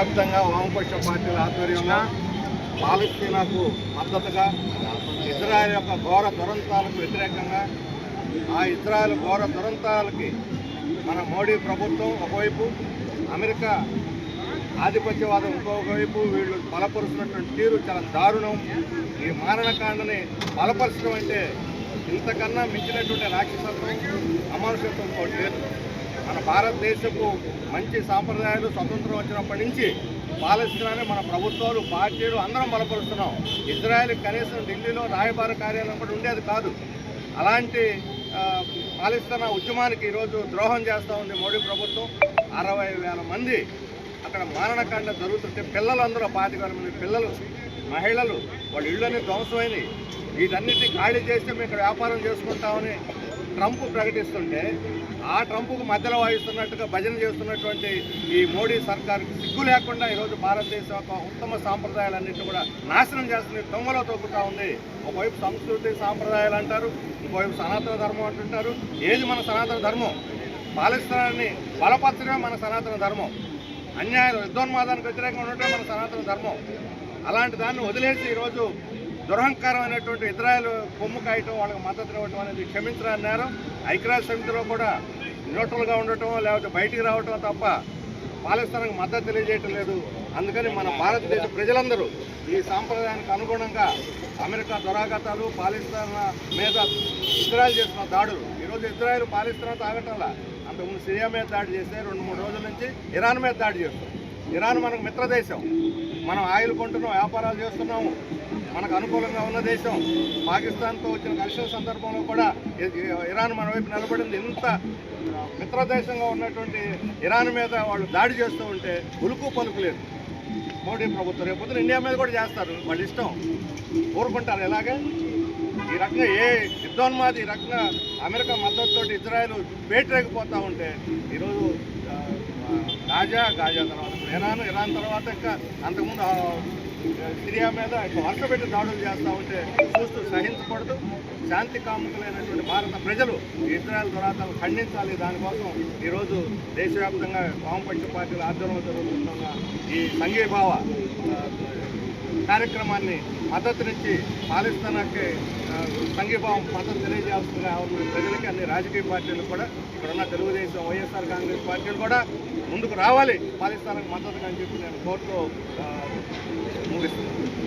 వ్యాప్తంగా వామపక్ష పార్టీల ఆధ్వర్యంలో పాలస్తీనాకు మద్దతుగా ఇజ్రాయెల్ యొక్క ఘోర దురంతాలకు వ్యతిరేకంగా ఆ ఇజ్రాయెల్ ఘోర దురంతాలకి మన మోడీ ప్రభుత్వం ఒకవైపు అమెరికా ఆధిపత్యవాదం ఇంకొకవైపు వీళ్ళు బలపరుస్తున్నటువంటి తీరు చాలా దారుణం. ఈ మారణకాండని బలపరచడం అంటే ఇంతకన్నా మించినటువంటి రాక్షసత్వం అమానుషత్వం ఇంకోటి లేదు. మన భారతదేశపు మంచి సాంప్రదాయాలు స్వతంత్రం వచ్చినప్పటి నుంచి పాలస్తీనాన్ని మన ప్రభుత్వాలు పార్టీలు అందరం బలపరుస్తున్నాం. ఇజ్రాయెల్ కనీసం ఢిల్లీలో రాయబార కార్యాలయం కూడా ఉండేది కాదు. అలాంటి ఆ, ఉద్యమానికి ఈరోజు ద్రోహం చేస్తూ ఉంది మోడీ ప్రభుత్వం. అరవై వేల మంది అక్కడ మారణకాండ జరుగుతుంటే పిల్లలందరూ పాతిక వేల మంది పిల్లలు మహిళలు వాళ్ళ ఇళ్ళని ధ్వంసమైనవి వీటన్నిటిని ఖాళీ చేస్తే మేము ఇక్కడ వ్యాపారం చేసుకుంటామని ట్రంప్ ప్రకటిస్తుంటే ఆ ట్రంప్కు మధ్యలో వాయిస్తున్నట్టుగా భజన చేస్తున్నటువంటి ఈ మోడీ సర్కార్కి సిగ్గు లేకుండా ఈరోజు భారతదేశం యొక్క ఉత్తమ సాంప్రదాయాలన్నింటినీ కూడా నాశనం చేస్తుంది తొంగలో తొక్కుతూ ఉంది. ఒకవైపు సంస్కృతి సాంప్రదాయాలు అంటారు ఇంకోవైపు సనాతన ధర్మం అంటుంటారు. ఏది మన సనాతన ధర్మం? పాలస్తీనాన్ని బలపరచడమే మన సనాతన ధర్మం. అన్యాయం యుద్ధోన్మాదానికి వ్యతిరేకంగా ఉండటమే మన సనాతన ధర్మం. అలాంటి దాన్ని వదిలేసి ఈరోజు దురహంకారమైనటువంటి ఇజ్రాయెల్ కొమ్ము కాయటం వాళ్ళకి మద్దతు ఇవ్వటం అనేది క్షమించరాని ఐక్యరాజ్య సమితిలో కూడా న్యూట్రల్గా ఉండటం లేకపోతే బయటికి రావటం తప్ప పాలస్తీనానికి మద్దతు తెలియజేయటం లేదు. అందుకని మన భారతదేశ ప్రజలందరూ ఈ సాంప్రదాయానికి అనుగుణంగా అమెరికా దొరాగతాలు పాలిస్తాన్ మీద ఇజ్రాయెల్ చేస్తున్న దాడులు ఈరోజు ఇజ్రాయెల్ పాలిస్తాన్ తాగటంలా అంతకుముందు సిరియా మీద దాడి చేస్తే రెండు మూడు రోజుల నుంచి ఇరాన్ మీద దాడి చేస్తాం. ఇరాన్ మనకు మిత్రదేశం. మనం ఆయిల్ కొంటున్నాం వ్యాపారాలు చేస్తున్నాము. మనకు అనుకూలంగా ఉన్న దేశం. పాకిస్తాన్తో వచ్చిన ఘర్షణ సందర్భంలో కూడా ఇరాన్ మన వైపు నిలబడింది. ఇంత మిత్ర దేశంగా ఉన్నటువంటి ఇరాన్ మీద వాళ్ళు దాడి చేస్తూ ఉంటే ఉలుకు పలుకు లేదు. మోడీ ప్రభుత్వం రేపు ఇండియా మీద కూడా చేస్తారు. వాళ్ళ ఇష్టం. కోరుకుంటారు. ఎలాగే? ఈ రకంగా ఏ యుద్ధోన్మాది ఈ రకంగా అమెరికా మద్దతుతో ఇజ్రాయెల్ పేటరేగిపోతూ ఉంటే ఈరోజు గాజా గాజా తర్వాత ఇరాన్ ఇరాన్ తర్వాత ఇంకా అంతకుముందు సిరియా మీద ఇంకా వర్ష పెట్టి దాడులు చేస్తూ ఉంటే చూస్తూ సహించకూడదు. శాంతి కాముకులైనటువంటి భారత ప్రజలు ఈ ఇజ్రాయెల్ ఖండించాలి. దానికోసం ఈరోజు దేశవ్యాప్తంగా వామపక్ష పార్టీల ఆధ్వర్యంలో జరుగుతున్న ఈ సంఘీభావ కార్యక్రమాన్ని మద్దతునిచ్చి పాలిస్తానాకి సంఘీభావం మద్దతు తెలియజేయాల్సిందిగా ప్రజలకి అన్ని రాజకీయ పార్టీలు కూడా ఇక్కడున్న తెలుగుదేశం వైఎస్ఆర్ కాంగ్రెస్ పార్టీలు కూడా ముందుకు రావాలి. పాలిస్తాన్కి మద్దతుగా అని చెప్పి నేను కోర్టు ಮುಗಿಸ್ತೀನಿ